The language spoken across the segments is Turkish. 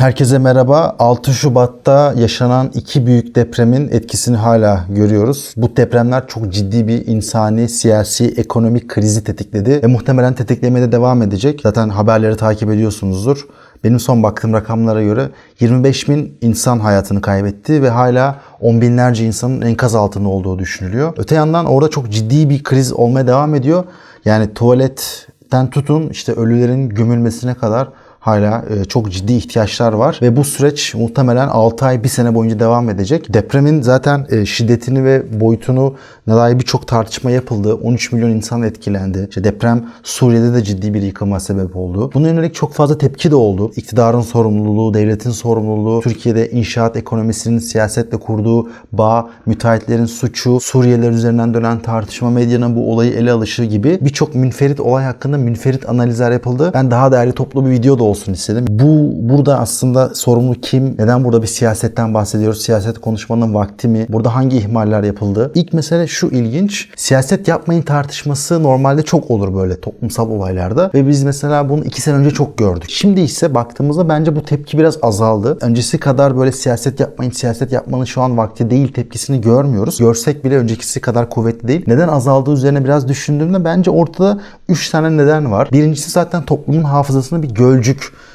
Herkese merhaba. 6 Şubat'ta yaşanan iki büyük depremin etkisini hala görüyoruz. Bu depremler çok ciddi bir insani, siyasi, ekonomik krizi tetikledi ve muhtemelen tetiklemeye de devam edecek. Zaten haberleri takip ediyorsunuzdur. Benim son baktığım rakamlara göre 25 bin insan hayatını kaybetti ve hala on binlerce insanın enkaz altında olduğu düşünülüyor. Öte yandan orada çok ciddi bir kriz olmaya devam ediyor. Yani tuvaletten tutun işte ölülerin gömülmesine kadar hala e, çok ciddi ihtiyaçlar var ve bu süreç muhtemelen 6 ay 1 sene boyunca devam edecek. Depremin zaten e, şiddetini ve boyutunu dair birçok tartışma yapıldı. 13 milyon insan etkilendi. İşte deprem Suriye'de de ciddi bir yıkıma sebep oldu. Buna yönelik çok fazla tepki de oldu. İktidarın sorumluluğu, devletin sorumluluğu, Türkiye'de inşaat ekonomisinin siyasetle kurduğu bağ, müteahhitlerin suçu, Suriyeliler üzerinden dönen tartışma, medyanın bu olayı ele alışı gibi birçok münferit olay hakkında münferit analizler yapıldı. Ben daha değerli toplu bir video da olsun istedim. Bu burada aslında sorumlu kim? Neden burada bir siyasetten bahsediyoruz? Siyaset konuşmanın vakti mi? Burada hangi ihmaller yapıldı? İlk mesele şu ilginç. Siyaset yapmayın tartışması normalde çok olur böyle toplumsal olaylarda. Ve biz mesela bunu iki sene önce çok gördük. Şimdi ise baktığımızda bence bu tepki biraz azaldı. Öncesi kadar böyle siyaset yapmayın, siyaset yapmanın şu an vakti değil tepkisini görmüyoruz. Görsek bile öncekisi kadar kuvvetli değil. Neden azaldığı üzerine biraz düşündüğümde bence ortada 3 tane neden var. Birincisi zaten toplumun hafızasında bir gölcük e,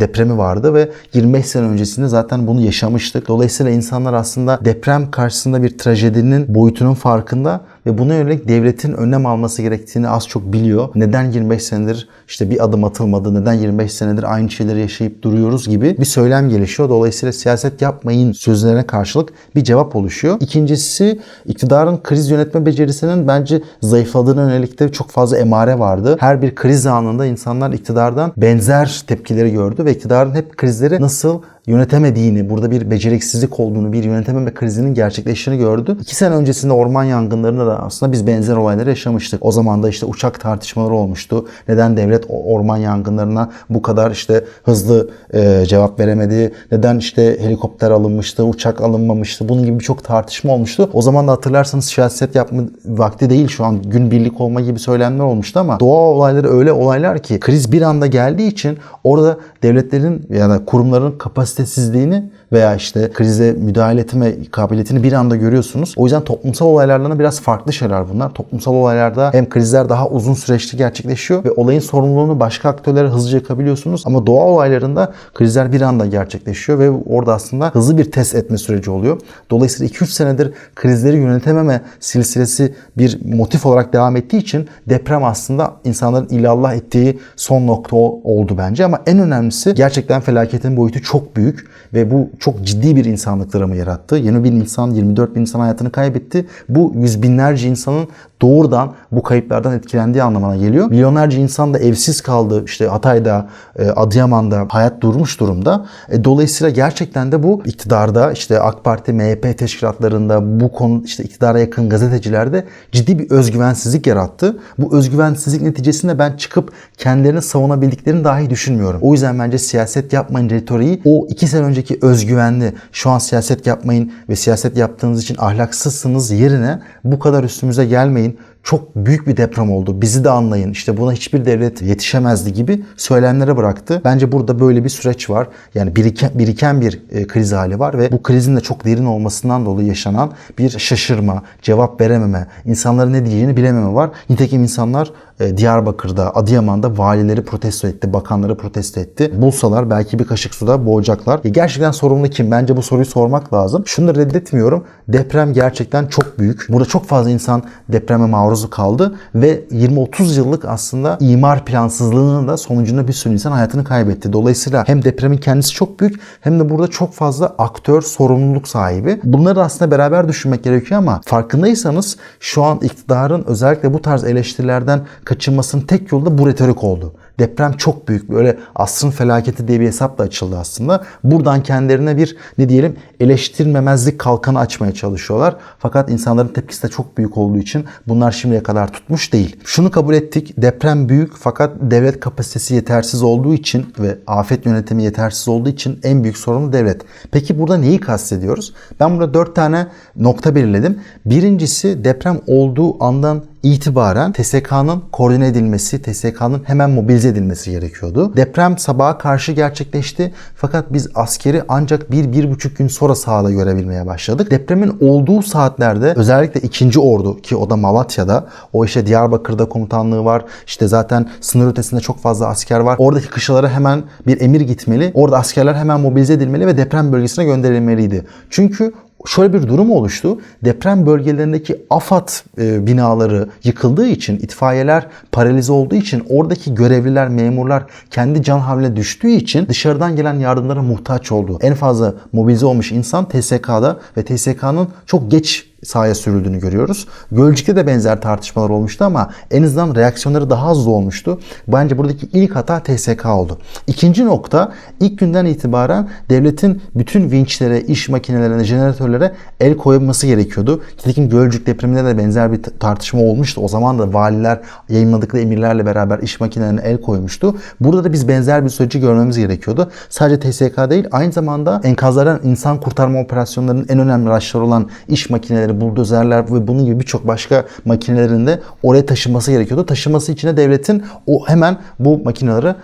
depremi vardı ve 25 sene öncesinde zaten bunu yaşamıştık. Dolayısıyla insanlar aslında deprem karşısında bir trajedinin boyutunun farkında ve buna yönelik devletin önlem alması gerektiğini az çok biliyor. Neden 25 senedir işte bir adım atılmadı, neden 25 senedir aynı şeyleri yaşayıp duruyoruz gibi bir söylem gelişiyor. Dolayısıyla siyaset yapmayın sözlerine karşılık bir cevap oluşuyor. İkincisi iktidarın kriz yönetme becerisinin bence zayıfladığına yönelik de çok fazla emare vardı. Her bir kriz anında insanlar iktidardan benzer tepkileri gördü ve iktidarın hep krizleri nasıl yönetemediğini, burada bir beceriksizlik olduğunu, bir yönetememe krizinin gerçekleştiğini gördü. İki sene öncesinde orman yangınlarında da aslında biz benzer olayları yaşamıştık. O zaman da işte uçak tartışmaları olmuştu. Neden devlet orman yangınlarına bu kadar işte hızlı e, cevap veremedi? Neden işte helikopter alınmıştı, uçak alınmamıştı? Bunun gibi birçok tartışma olmuştu. O zaman da hatırlarsanız siyaset yapma vakti değil şu an gün birlik olma gibi söylemler olmuştu ama doğa olayları öyle olaylar ki kriz bir anda geldiği için orada devletlerin ya da kurumların kapasitesizliğini veya işte krize müdahale etme kabiliyetini bir anda görüyorsunuz. O yüzden toplumsal olaylardan biraz farklı şeyler bunlar. Toplumsal olaylarda hem krizler daha uzun süreçte gerçekleşiyor ve olayın sorumluluğunu başka aktörlere hızlıca yakabiliyorsunuz. Ama doğa olaylarında krizler bir anda gerçekleşiyor ve orada aslında hızlı bir test etme süreci oluyor. Dolayısıyla 2-3 senedir krizleri yönetememe silsilesi bir motif olarak devam ettiği için deprem aslında insanların ilallah ettiği son nokta oldu bence. Ama en önemlisi gerçekten felaketin boyutu çok büyük ve bu çok ciddi bir insanlık dramı yarattı. 20 bin insan, 24 bin insan hayatını kaybetti. Bu yüz binlerce insanın doğrudan bu kayıplardan etkilendiği anlamına geliyor. Milyonlarca insan da evsiz kaldı. İşte Hatay'da, e, Adıyaman'da hayat durmuş durumda. E, dolayısıyla gerçekten de bu iktidarda işte AK Parti, MHP teşkilatlarında bu konu işte iktidara yakın gazetecilerde ciddi bir özgüvensizlik yarattı. Bu özgüvensizlik neticesinde ben çıkıp kendilerini savunabildiklerini dahi düşünmüyorum. O yüzden bence siyaset yapmayın retoriği o iki sene önceki özgüvenli şu an siyaset yapmayın ve siyaset yaptığınız için ahlaksızsınız yerine bu kadar üstümüze gelmeyin mean? Çok büyük bir deprem oldu. Bizi de anlayın. İşte buna hiçbir devlet yetişemezdi gibi söylemlere bıraktı. Bence burada böyle bir süreç var. Yani biriken, biriken bir e, kriz hali var ve bu krizin de çok derin olmasından dolayı yaşanan bir şaşırma, cevap verememe, insanların ne diyeceğini bilememe var. Nitekim insanlar e, Diyarbakır'da, Adıyaman'da valileri protesto etti, bakanları protesto etti. Bulsalar belki bir kaşık suda boğacaklar. E, gerçekten sorumlu kim? Bence bu soruyu sormak lazım. Şunu da reddetmiyorum. Deprem gerçekten çok büyük. Burada çok fazla insan depreme maruz kaldı ve 20-30 yıllık aslında imar plansızlığının da sonucunda bir sürü insan hayatını kaybetti. Dolayısıyla hem depremin kendisi çok büyük hem de burada çok fazla aktör sorumluluk sahibi. Bunları aslında beraber düşünmek gerekiyor ama farkındaysanız şu an iktidarın özellikle bu tarz eleştirilerden kaçınmasının tek yolu da bu retorik oldu. Deprem çok büyük. Böyle asrın felaketi diye bir hesap da açıldı aslında. Buradan kendilerine bir ne diyelim eleştirmemezlik kalkanı açmaya çalışıyorlar. Fakat insanların tepkisi de çok büyük olduğu için bunlar şimdiye kadar tutmuş değil. Şunu kabul ettik. Deprem büyük fakat devlet kapasitesi yetersiz olduğu için ve afet yönetimi yetersiz olduğu için en büyük sorumlu devlet. Peki burada neyi kastediyoruz? Ben burada dört tane nokta belirledim. Birincisi deprem olduğu andan itibaren TSK'nın koordine edilmesi, TSK'nın hemen mobilize edilmesi gerekiyordu. Deprem sabaha karşı gerçekleşti fakat biz askeri ancak bir, bir buçuk gün sonra sahada görebilmeye başladık. Depremin olduğu saatlerde özellikle ikinci ordu ki o da Malatya'da, o işte Diyarbakır'da komutanlığı var, işte zaten sınır ötesinde çok fazla asker var. Oradaki kışlalara hemen bir emir gitmeli. Orada askerler hemen mobilize edilmeli ve deprem bölgesine gönderilmeliydi. Çünkü şöyle bir durum oluştu. Deprem bölgelerindeki AFAD e, binaları yıkıldığı için, itfaiyeler paralize olduğu için oradaki görevliler, memurlar kendi can havline düştüğü için dışarıdan gelen yardımlara muhtaç oldu. En fazla mobilize olmuş insan TSK'da ve TSK'nın çok geç sahaya sürüldüğünü görüyoruz. Gölcük'te de benzer tartışmalar olmuştu ama en azından reaksiyonları daha hızlı olmuştu. Bence buradaki ilk hata TSK oldu. İkinci nokta ilk günden itibaren devletin bütün vinçlere, iş makinelerine, jeneratörlere el koyması gerekiyordu. Nitekim Gölcük depreminde de benzer bir tartışma olmuştu. O zaman da valiler yayınladıkları emirlerle beraber iş makinelerine el koymuştu. Burada da biz benzer bir süreci görmemiz gerekiyordu. Sadece TSK değil aynı zamanda enkazlardan insan kurtarma operasyonlarının en önemli araçları olan iş makineleri, buldozerler ve bunun gibi birçok başka makinelerin de oraya taşınması gerekiyordu. Taşınması için de devletin o hemen bu makineleri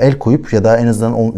el koyup ya da en azından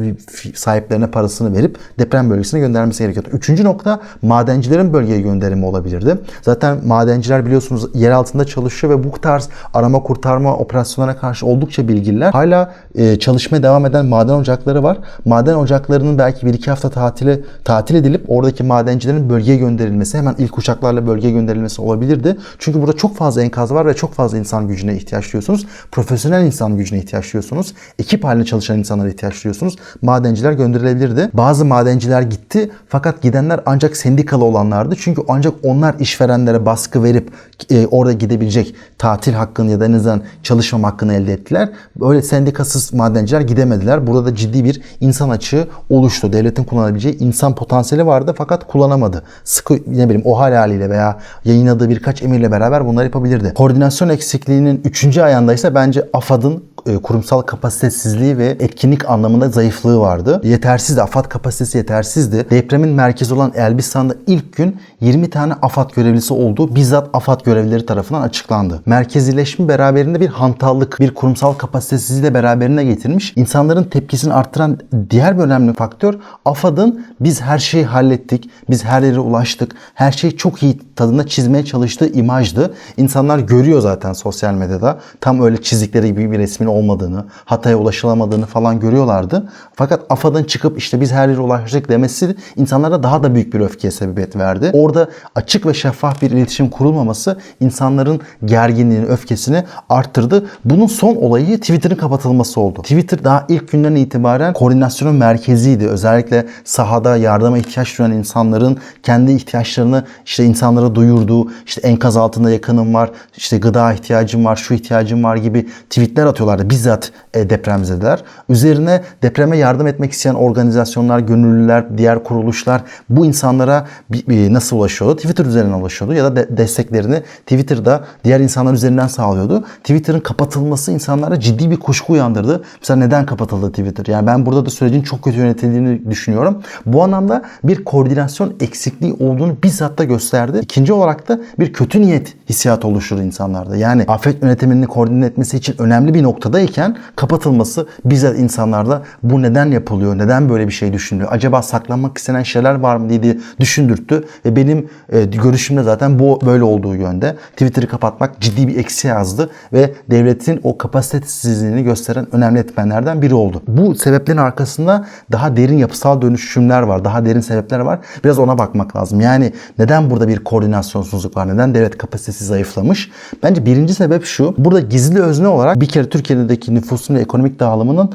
sahiplerine parasını verip deprem bölgesine göndermesi gerekiyordu. Üçüncü nokta madencilerin bölgeye gönderimi olabilirdi. Zaten madenciler biliyorsunuz yer altında çalışıyor ve bu tarz arama kurtarma operasyonlarına karşı oldukça bilgililer. Hala e, çalışmaya devam eden maden ocakları var. Maden ocaklarının belki bir iki hafta tatili tatil edilip oradaki madencilerin bölgeye gönderilmesi hemen ilk uçaklarla bölgeye gönderilmesi olabilirdi. Çünkü burada çok fazla enkaz var ve çok fazla insan gücüne ihtiyaç duyuyorsunuz. Profesyonel insan gücüne ihtiyaç duyuyorsunuz. Ekip halinde çalışan insanlara ihtiyaç duyuyorsunuz. Madenciler gönderilebilirdi. Bazı madenciler gitti fakat gidenler ancak sendikalı olanlardı. Çünkü ancak onlar işverenlere baskı verip e, orada gidebilecek tatil hakkını ya da en azından çalışmam hakkını elde ettiler. Böyle sendikasız madenciler gidemediler. Burada da ciddi bir insan açığı oluştu. Devletin kullanabileceği insan potansiyeli vardı fakat kullanamadı. Sıkı ne bileyim o hal haliyle veya yayınladığı birkaç emirle beraber bunları yapabilirdi. Koordinasyon eksikliğinin 3. ayağında ise bence AFAD'ın kurumsal kapasitesizliği ve etkinlik anlamında zayıflığı vardı. Yetersizdi. AFAD kapasitesi yetersizdi. Depremin merkezi olan Elbistan'da ilk gün 20 tane AFAD görevlisi olduğu bizzat AFAD görevlileri tarafından açıklandı. Merkezileşme beraberinde bir hantallık, bir kurumsal kapasitesizliği de beraberine getirmiş. İnsanların tepkisini arttıran diğer bir önemli faktör AFAD'ın biz her şeyi hallettik, biz her yere ulaştık, her şeyi çok iyi tadında çizmeye çalıştığı imajdı. İnsanlar görüyor zaten sosyal medyada tam öyle çizdikleri gibi bir resmin olmadığını, hataya ulaşılamadığını falan görüyorlardı. Fakat AFAD'ın çıkıp işte biz her yere ulaştık demesi insanlara daha da büyük bir öfkeye sebebiyet verdi. Orada açık ve şeffaf bir iletişim kurulmaması insanların gerginliğini, öfkesini arttırdı. Bunun son olayı Twitter'ın kapatılması oldu. Twitter daha ilk günden itibaren koordinasyonun merkeziydi. Özellikle sahada yardıma ihtiyaç duyan insanların kendi ihtiyaçlarını işte insanlara duyurduğu, işte enkaz altında yakınım var, işte gıda ihtiyacım var, şu ihtiyacım var gibi tweetler atıyorlardı bizzat e, depremzedeler. Üzerine depreme yardım etmek isteyen organizasyonlar, gönüllüler, diğer kuruluşlar bu insanlara nasıl ulaşıyordu? Twitter üzerinden ulaşıyordu ya da de- desteklerini Twitter'da diğer insanlar üzerinden sağlıyordu. Twitter'ın kapatılması insanlara ciddi bir kuşku uyandırdı. Mesela neden kapatıldı Twitter? Yani ben burada da sürecin çok kötü yönetildiğini düşünüyorum. Bu anlamda bir koordinasyon eksikliği olduğunu bizzat da gösterdi. İkinci olarak da bir kötü niyet hissiyatı oluşturdu insanlarda. Yani afet yönetimini koordine etmesi için önemli bir noktadayken kapatılması bizzat insanlarda bu neden yapılıyor? Neden böyle bir şey düşünülüyor? Acaba saklanmak istenen şeyler var mı diye düşündürttü ve benim e, görüşümde zaten bu böyle olduğu yönde. Twitter'ı kapatmak ciddi bir eksi yazdı ve devletin o kapasitesizliğini gösteren önemli etmenlerden biri oldu. Bu sebeplerin arkasında daha derin yapısal dönüşümler var. Daha derin sebepler var. Biraz ona bakmak lazım. Yani neden burada bir koordinasyonsuzluk var? Neden devlet kapasitesi zayıflamış? Bence birinci sebep şu. Burada gizli özne olarak bir kere Türkiye'deki nüfusun ve ekonomik dağılımının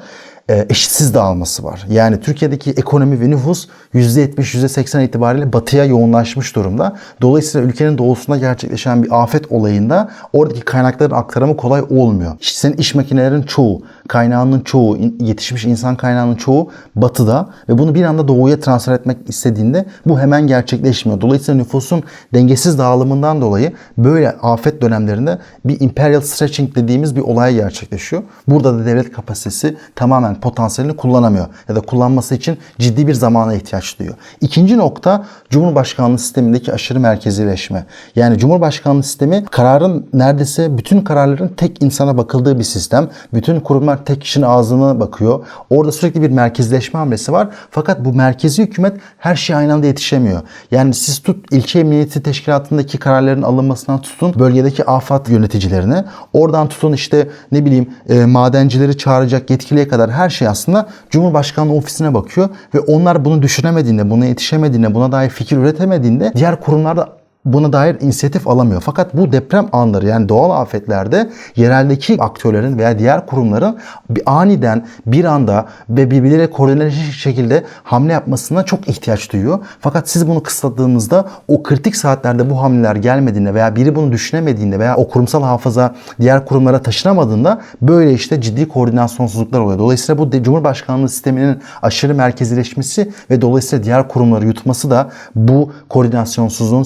e, eşitsiz dağılması var. Yani Türkiye'deki ekonomi ve nüfus %70, %80 itibariyle batıya yoğunlaşmış durumda. Dolayısıyla ülkenin doğusunda gerçekleşen bir afet olayında oradaki kaynakların aktarımı kolay olmuyor. İşte senin iş makinelerin çoğu kaynağının çoğu, yetişmiş insan kaynağının çoğu batıda ve bunu bir anda doğuya transfer etmek istediğinde bu hemen gerçekleşmiyor. Dolayısıyla nüfusun dengesiz dağılımından dolayı böyle afet dönemlerinde bir imperial stretching dediğimiz bir olay gerçekleşiyor. Burada da devlet kapasitesi tamamen potansiyelini kullanamıyor ya da kullanması için ciddi bir zamana ihtiyaç duyuyor. İkinci nokta Cumhurbaşkanlığı sistemindeki aşırı merkezileşme. Yani Cumhurbaşkanlığı sistemi kararın neredeyse bütün kararların tek insana bakıldığı bir sistem. Bütün kurumlar tek kişinin ağzına bakıyor. Orada sürekli bir merkezleşme hamlesi var. Fakat bu merkezi hükümet her şeye aynı anda yetişemiyor. Yani siz tut ilçe emniyeti teşkilatındaki kararların alınmasından tutun bölgedeki afat yöneticilerine. Oradan tutun işte ne bileyim e, madencileri çağıracak yetkiliye kadar her şey aslında Cumhurbaşkanlığı ofisine bakıyor ve onlar bunu düşünemediğinde, buna yetişemediğinde, buna dair fikir üretemediğinde diğer kurumlarda buna dair inisiyatif alamıyor. Fakat bu deprem anları yani doğal afetlerde yereldeki aktörlerin veya diğer kurumların bir aniden bir anda ve birbirleriyle koordineli şekilde hamle yapmasına çok ihtiyaç duyuyor. Fakat siz bunu kısıtladığınızda o kritik saatlerde bu hamleler gelmediğinde veya biri bunu düşünemediğinde veya o kurumsal hafıza diğer kurumlara taşınamadığında böyle işte ciddi koordinasyonsuzluklar oluyor. Dolayısıyla bu Cumhurbaşkanlığı sisteminin aşırı merkezileşmesi ve dolayısıyla diğer kurumları yutması da bu koordinasyonsuzluğun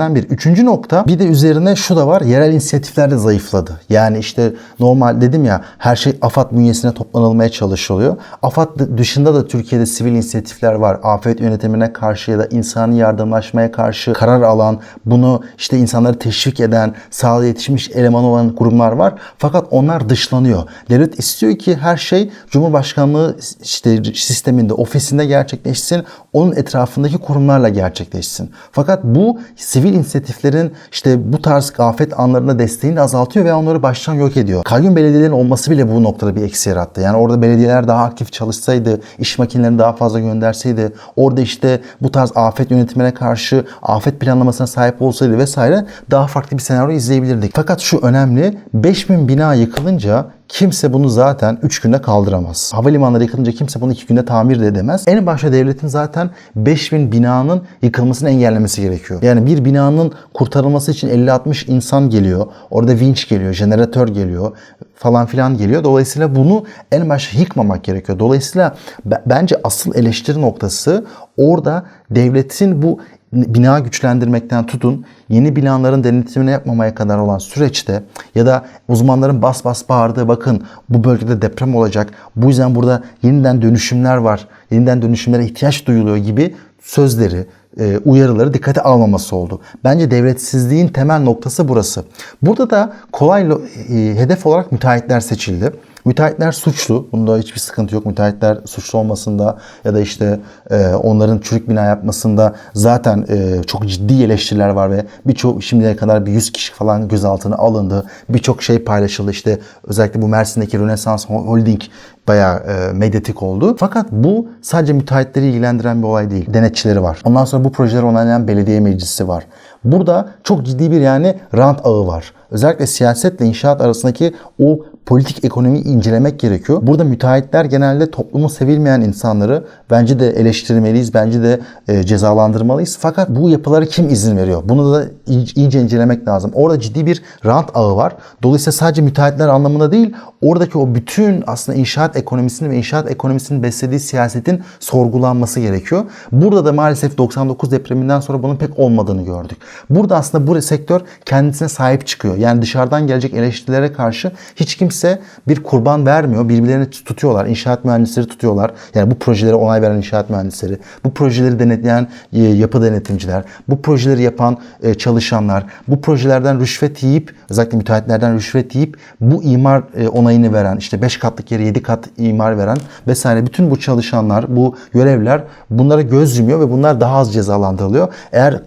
sebeplerinden bir. Üçüncü nokta bir de üzerine şu da var. Yerel inisiyatifler de zayıfladı. Yani işte normal dedim ya her şey AFAD bünyesine toplanılmaya çalışılıyor. AFAD dışında da Türkiye'de sivil inisiyatifler var. Afet yönetimine karşı ya da insani yardımlaşmaya karşı karar alan, bunu işte insanları teşvik eden, sahada yetişmiş eleman olan kurumlar var. Fakat onlar dışlanıyor. Devlet istiyor ki her şey Cumhurbaşkanlığı işte sisteminde, ofisinde gerçekleşsin. Onun etrafındaki kurumlarla gerçekleşsin. Fakat bu sivil inisiyatiflerin işte bu tarz afet anlarında desteğini de azaltıyor ve onları baştan yok ediyor. Kayyum belediyelerin olması bile bu noktada bir eksi yarattı. Yani orada belediyeler daha aktif çalışsaydı, iş makinelerini daha fazla gönderseydi, orada işte bu tarz afet yönetimine karşı afet planlamasına sahip olsaydı vesaire daha farklı bir senaryo izleyebilirdik. Fakat şu önemli, 5000 bina yıkılınca Kimse bunu zaten 3 günde kaldıramaz. Havalimanları yıkılınca kimse bunu 2 günde tamir de edemez. En başta devletin zaten 5000 binanın yıkılmasını engellemesi gerekiyor. Yani bir binanın kurtarılması için 50-60 insan geliyor. Orada vinç geliyor, jeneratör geliyor falan filan geliyor. Dolayısıyla bunu en başta yıkmamak gerekiyor. Dolayısıyla bence asıl eleştiri noktası orada devletin bu bina güçlendirmekten tutun yeni binaların denetimini yapmamaya kadar olan süreçte ya da uzmanların bas bas bağırdığı bakın bu bölgede deprem olacak. Bu yüzden burada yeniden dönüşümler var. Yeniden dönüşümlere ihtiyaç duyuluyor gibi sözleri, e, uyarıları dikkate almaması oldu. Bence devletsizliğin temel noktası burası. Burada da kolay e, hedef olarak müteahhitler seçildi. Müteahhitler suçlu. Bunda hiçbir sıkıntı yok. Müteahhitler suçlu olmasında ya da işte e, onların çürük bina yapmasında zaten e, çok ciddi eleştiriler var ve birçok şimdiye kadar bir 100 kişi falan gözaltına alındı. Birçok şey paylaşıldı. İşte özellikle bu Mersin'deki Rönesans Holding bayağı e, medyatik oldu. Fakat bu sadece müteahhitleri ilgilendiren bir olay değil. Denetçileri var. Ondan sonra bu projeleri onaylayan belediye meclisi var. Burada çok ciddi bir yani rant ağı var. Özellikle siyasetle inşaat arasındaki o politik ekonomiyi incelemek gerekiyor. Burada müteahhitler genelde toplumu sevilmeyen insanları bence de eleştirmeliyiz, bence de e, cezalandırmalıyız. Fakat bu yapılara kim izin veriyor? Bunu da iyice, incelemek lazım. Orada ciddi bir rant ağı var. Dolayısıyla sadece müteahhitler anlamında değil, oradaki o bütün aslında inşaat ekonomisini ve inşaat ekonomisinin beslediği siyasetin sorgulanması gerekiyor. Burada da maalesef 99 depreminden sonra bunun pek olmadığını gördük. Burada aslında bu sektör kendisine sahip çıkıyor. Yani dışarıdan gelecek eleştirilere karşı hiç kimse bir kurban vermiyor. Birbirlerini tutuyorlar. İnşaat mühendisleri tutuyorlar. Yani bu projelere onay veren inşaat mühendisleri, bu projeleri denetleyen e, yapı denetimciler, bu projeleri yapan e, çalışanlar, bu projelerden rüşvet yiyip özellikle müteahhitlerden rüşvet yiyip bu imar e, onayını veren, işte 5 katlık yere 7 kat imar veren vesaire bütün bu çalışanlar, bu görevler bunlara göz yumuyor ve bunlar daha az cezalandırılıyor. Eğer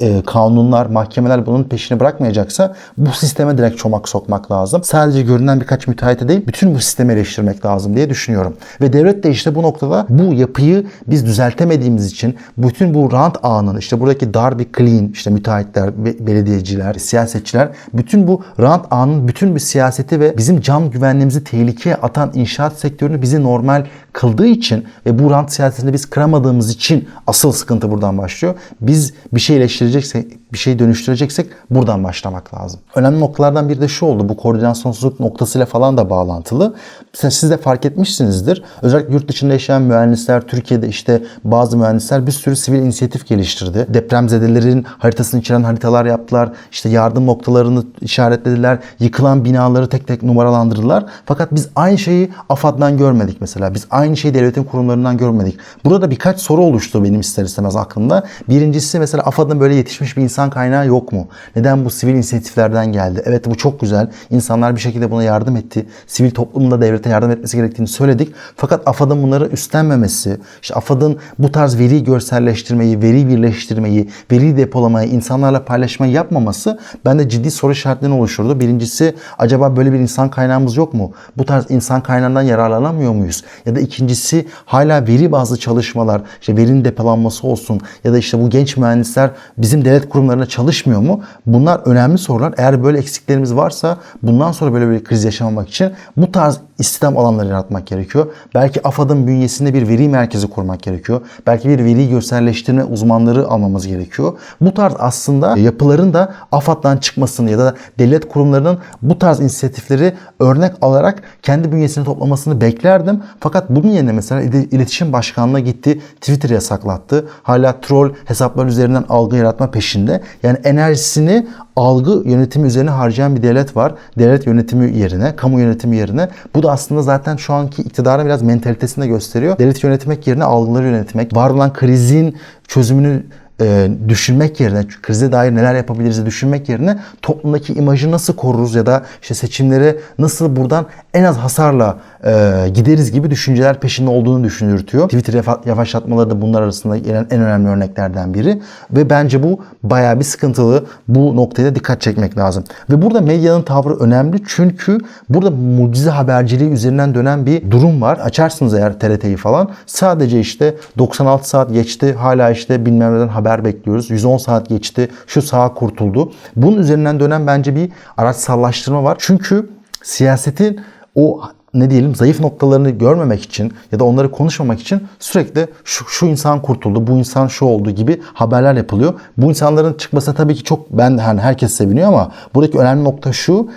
e, kanunlar, mahkemeler bunun peşini bırakmayacaksa bu sisteme direkt çomak sokmak lazım. Sadece görünen birkaç müteahhite değil, bütün bu sistemi eleştirmek lazım diye düşünüyorum. Ve devlet de işte bu noktada bu yapıyı biz düzeltemediğimiz için bütün bu rant ağının, işte buradaki dar bir clean, işte müteahhitler, be- belediyeciler, siyasetçiler, bütün bu rant ağının bütün bir siyaseti ve bizim can güvenliğimizi tehlikeye atan inşaat sektörünü bizi normal kıldığı için ve bu rant siyasetini biz kıramadığımız için asıl sıkıntı buradan başlıyor. Biz bir şey eleştireceksek bir şey dönüştüreceksek buradan başlamak lazım. Önemli noktalardan biri de şu oldu. Bu koordinasyonsuzluk noktasıyla falan da bağlantılı. Mesela siz de fark etmişsinizdir. Özellikle yurt dışında yaşayan mühendisler, Türkiye'de işte bazı mühendisler bir sürü sivil inisiyatif geliştirdi. Depremzedelerin haritasını içeren haritalar yaptılar. İşte yardım noktalarını işaretlediler. Yıkılan binaları tek tek numaralandırdılar. Fakat biz aynı şeyi AFAD'dan görmedik mesela. Biz aynı şeyi devletin kurumlarından görmedik. Burada birkaç soru oluştu benim ister istemez aklımda. Birincisi mesela AFAD'ın böyle yetişmiş bir insan kaynağı yok mu? Neden bu sivil inisiyatiflerden geldi? Evet bu çok güzel. İnsanlar bir şekilde buna yardım etti. Sivil toplumun da devlete yardım etmesi gerektiğini söyledik. Fakat AFAD'ın bunları üstlenmemesi, işte AFAD'ın bu tarz veri görselleştirmeyi, veri birleştirmeyi, veri depolamayı, insanlarla paylaşmayı yapmaması bende ciddi soru işaretlerini oluşturdu. Birincisi acaba böyle bir insan kaynağımız yok mu? Bu tarz insan kaynağından yararlanamıyor muyuz? Ya da ikincisi hala veri bazlı çalışmalar, işte verinin depolanması olsun ya da işte bu genç mühendisler bizim devlet kurumlarında çalışmıyor mu? Bunlar önemli sorular. Eğer böyle eksiklerimiz varsa bundan sonra böyle bir kriz yaşamamak için bu tarz istihdam alanları yaratmak gerekiyor. Belki AFAD'ın bünyesinde bir veri merkezi kurmak gerekiyor. Belki bir veri görselleştirme uzmanları almamız gerekiyor. Bu tarz aslında yapıların da AFAD'dan çıkmasını ya da devlet kurumlarının bu tarz inisiyatifleri örnek alarak kendi bünyesine toplamasını beklerdim. Fakat bunun yerine mesela iletişim başkanlığı gitti Twitter yasaklattı. Hala troll hesaplar üzerinden algı yaratma peşinde. Yani enerjisini algı yönetimi üzerine harcayan bir devlet var. Devlet yönetimi yerine, kamu yönetimi yerine. Bu da aslında zaten şu anki iktidarın biraz mentalitesini de gösteriyor. Devlet yönetmek yerine algıları yönetmek, var olan krizin çözümünü e, düşünmek yerine, krize dair neler yapabiliriz düşünmek yerine toplumdaki imajı nasıl koruruz ya da işte seçimleri nasıl buradan en az hasarla e, gideriz gibi düşünceler peşinde olduğunu düşünürtüyor. Twitter yavaşlatmaları da bunlar arasında gelen en önemli örneklerden biri. Ve bence bu bayağı bir sıkıntılı. Bu noktaya dikkat çekmek lazım. Ve burada medyanın tavrı önemli çünkü burada mucize haberciliği üzerinden dönen bir durum var. Açarsınız eğer TRT'yi falan. Sadece işte 96 saat geçti. Hala işte bilmem neden haber bekliyoruz. 110 saat geçti. Şu sağ kurtuldu. Bunun üzerinden dönen bence bir araç sallaştırma var. Çünkü siyasetin o ne diyelim zayıf noktalarını görmemek için ya da onları konuşmamak için sürekli şu, şu insan kurtuldu, bu insan şu oldu gibi haberler yapılıyor. Bu insanların çıkmasına tabii ki çok ben hani herkes seviniyor ama buradaki önemli nokta şu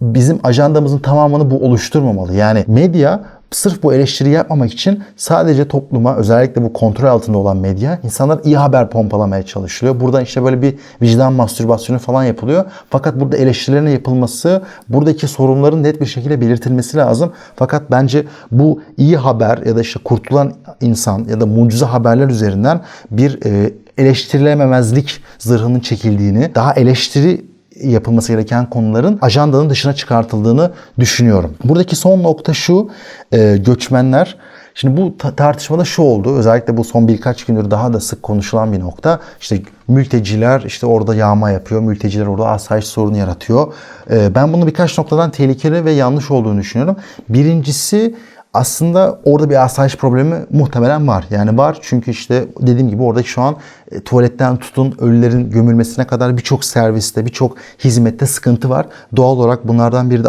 bizim ajandamızın tamamını bu oluşturmamalı. Yani medya sırf bu eleştiri yapmamak için sadece topluma özellikle bu kontrol altında olan medya insanlar iyi haber pompalamaya çalışılıyor. Buradan işte böyle bir vicdan mastürbasyonu falan yapılıyor. Fakat burada eleştirilerin yapılması, buradaki sorunların net bir şekilde belirtilmesi lazım. Fakat bence bu iyi haber ya da işte kurtulan insan ya da mucize haberler üzerinden bir e, eleştirilememezlik zırhının çekildiğini, daha eleştiri yapılması gereken konuların ajandanın dışına çıkartıldığını düşünüyorum. Buradaki son nokta şu, e, göçmenler Şimdi bu tartışmada şu oldu. Özellikle bu son birkaç gündür daha da sık konuşulan bir nokta. İşte mülteciler işte orada yağma yapıyor. Mülteciler orada asayiş sorunu yaratıyor. E, ben bunu birkaç noktadan tehlikeli ve yanlış olduğunu düşünüyorum. Birincisi aslında orada bir asayiş problemi muhtemelen var. Yani var çünkü işte dediğim gibi orada şu an e, tuvaletten tutun ölülerin gömülmesine kadar birçok serviste, birçok hizmette sıkıntı var. Doğal olarak bunlardan biri de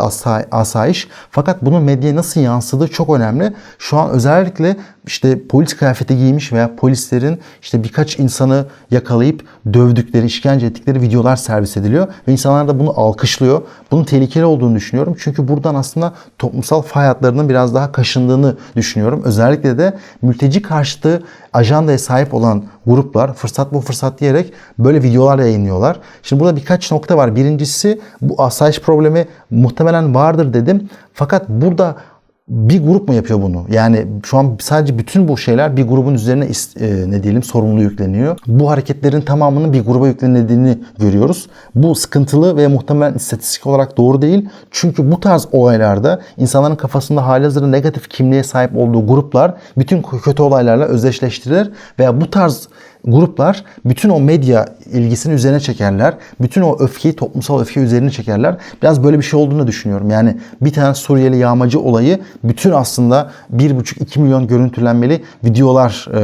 asayiş. Fakat bunun medyaya nasıl yansıdığı çok önemli. Şu an özellikle işte polis kıyafeti giymiş veya polislerin işte birkaç insanı yakalayıp dövdükleri, işkence ettikleri videolar servis ediliyor ve insanlar da bunu alkışlıyor. Bunun tehlikeli olduğunu düşünüyorum. Çünkü buradan aslında toplumsal fay hatlarının biraz daha kaşındığını düşünüyorum. Özellikle de mülteci karşıtı ajandaya sahip olan gruplar fırsat bu fırsat diyerek böyle videolar yayınlıyorlar. Şimdi burada birkaç nokta var. Birincisi bu asayiş problemi muhtemelen vardır dedim. Fakat burada bir grup mu yapıyor bunu? Yani şu an sadece bütün bu şeyler bir grubun üzerine e, ne diyelim sorumlu yükleniyor. Bu hareketlerin tamamının bir gruba yüklenildiğini görüyoruz. Bu sıkıntılı ve muhtemelen istatistik olarak doğru değil. Çünkü bu tarz olaylarda insanların kafasında halihazırda negatif kimliğe sahip olduğu gruplar bütün kötü olaylarla özdeşleştirilir veya bu tarz gruplar bütün o medya ilgisini üzerine çekerler. Bütün o öfkeyi, toplumsal öfke üzerine çekerler. Biraz böyle bir şey olduğunu düşünüyorum. Yani bir tane Suriyeli yağmacı olayı bütün aslında 1,5-2 milyon görüntülenmeli videolar e,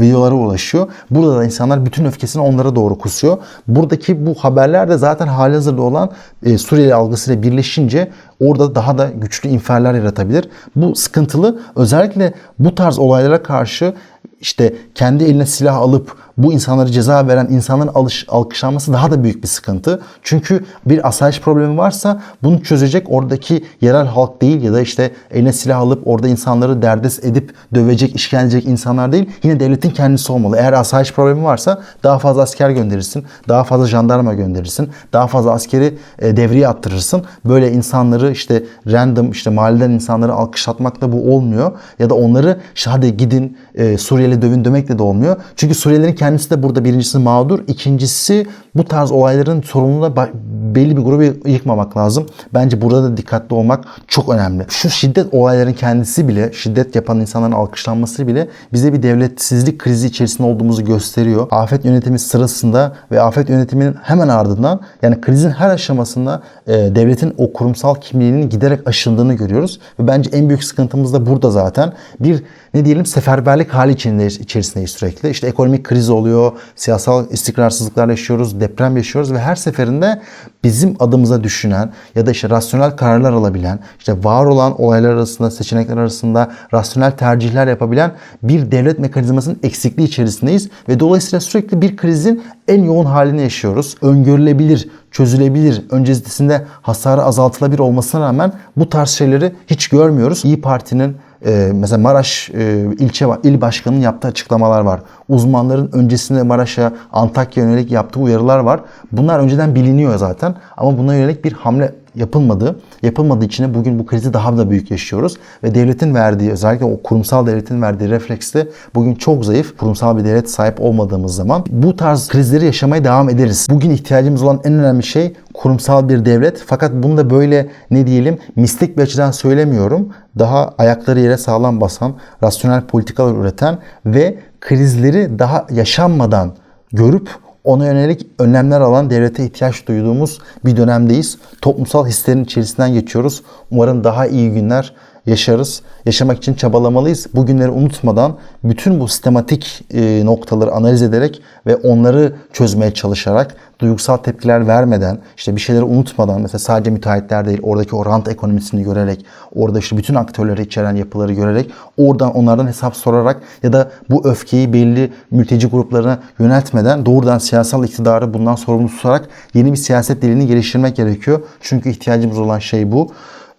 videolara ulaşıyor. Burada da insanlar bütün öfkesini onlara doğru kusuyor. Buradaki bu haberler de zaten halihazırda olan e, Suriyeli algısıyla birleşince orada daha da güçlü inferler yaratabilir. Bu sıkıntılı. Özellikle bu tarz olaylara karşı işte kendi eline silah alıp bu insanları ceza veren insanların alış, alkışlanması daha da büyük bir sıkıntı. Çünkü bir asayiş problemi varsa bunu çözecek oradaki yerel halk değil ya da işte eline silah alıp orada insanları derdest edip dövecek, işkence edecek insanlar değil. Yine devletin kendisi olmalı. Eğer asayiş problemi varsa daha fazla asker gönderirsin, daha fazla jandarma gönderirsin, daha fazla askeri e, devreye attırırsın. Böyle insanları işte random işte mahalleden insanları alkışlatmakla bu olmuyor. Ya da onları işte hadi gidin e, Suriyeli dövün demekle de olmuyor. Çünkü Suriyelilerin kendisi de burada birincisi mağdur. ikincisi bu tarz olayların sorumluluğuna ba- belli bir grubu yıkmamak lazım. Bence burada da dikkatli olmak çok önemli. Şu şiddet olayların kendisi bile, şiddet yapan insanların alkışlanması bile bize bir devletsizlik krizi içerisinde olduğumuzu gösteriyor. Afet yönetimi sırasında ve afet yönetiminin hemen ardından yani krizin her aşamasında e, devletin o kurumsal kimliğinin giderek aşındığını görüyoruz. Ve bence en büyük sıkıntımız da burada zaten. Bir ne diyelim seferberlik hali içindeyiz, içerisindeyiz sürekli. İşte ekonomik kriz oluyor, siyasal istikrarsızlıklar yaşıyoruz, deprem yaşıyoruz ve her seferinde bizim adımıza düşünen ya da işte rasyonel kararlar alabilen, işte var olan olaylar arasında, seçenekler arasında rasyonel tercihler yapabilen bir devlet mekanizmasının eksikliği içerisindeyiz ve dolayısıyla sürekli bir krizin en yoğun halini yaşıyoruz. Öngörülebilir, çözülebilir, öncesinde hasarı azaltılabilir olmasına rağmen bu tarz şeyleri hiç görmüyoruz. İyi Parti'nin e, mesela Maraş e, ilçe il başkanının yaptığı açıklamalar var. Uzmanların öncesinde Maraş'a Antakya yönelik yaptığı uyarılar var. Bunlar önceden biliniyor zaten ama buna yönelik bir hamle yapılmadı. Yapılmadığı için bugün bu krizi daha da büyük yaşıyoruz. Ve devletin verdiği özellikle o kurumsal devletin verdiği refleks de bugün çok zayıf. Kurumsal bir devlet sahip olmadığımız zaman bu tarz krizleri yaşamaya devam ederiz. Bugün ihtiyacımız olan en önemli şey kurumsal bir devlet. Fakat bunu da böyle ne diyelim mistik bir açıdan söylemiyorum. Daha ayakları yere sağlam basan, rasyonel politikalar üreten ve krizleri daha yaşanmadan görüp ona yönelik önlemler alan devlete ihtiyaç duyduğumuz bir dönemdeyiz. Toplumsal hislerin içerisinden geçiyoruz. Umarım daha iyi günler yaşarız. Yaşamak için çabalamalıyız. Bu günleri unutmadan bütün bu sistematik e, noktaları analiz ederek ve onları çözmeye çalışarak duygusal tepkiler vermeden, işte bir şeyleri unutmadan mesela sadece müteahhitler değil oradaki o rant ekonomisini görerek, orada işte bütün aktörleri içeren yapıları görerek, oradan onlardan hesap sorarak ya da bu öfkeyi belli mülteci gruplarına yöneltmeden doğrudan siyasal iktidarı bundan sorumlu tutarak yeni bir siyaset dilini geliştirmek gerekiyor. Çünkü ihtiyacımız olan şey bu.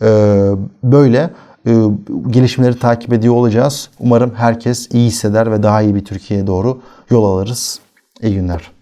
Ee, böyle gelişmeleri takip ediyor olacağız. Umarım herkes iyi hisseder ve daha iyi bir Türkiye'ye doğru yol alırız. İyi günler.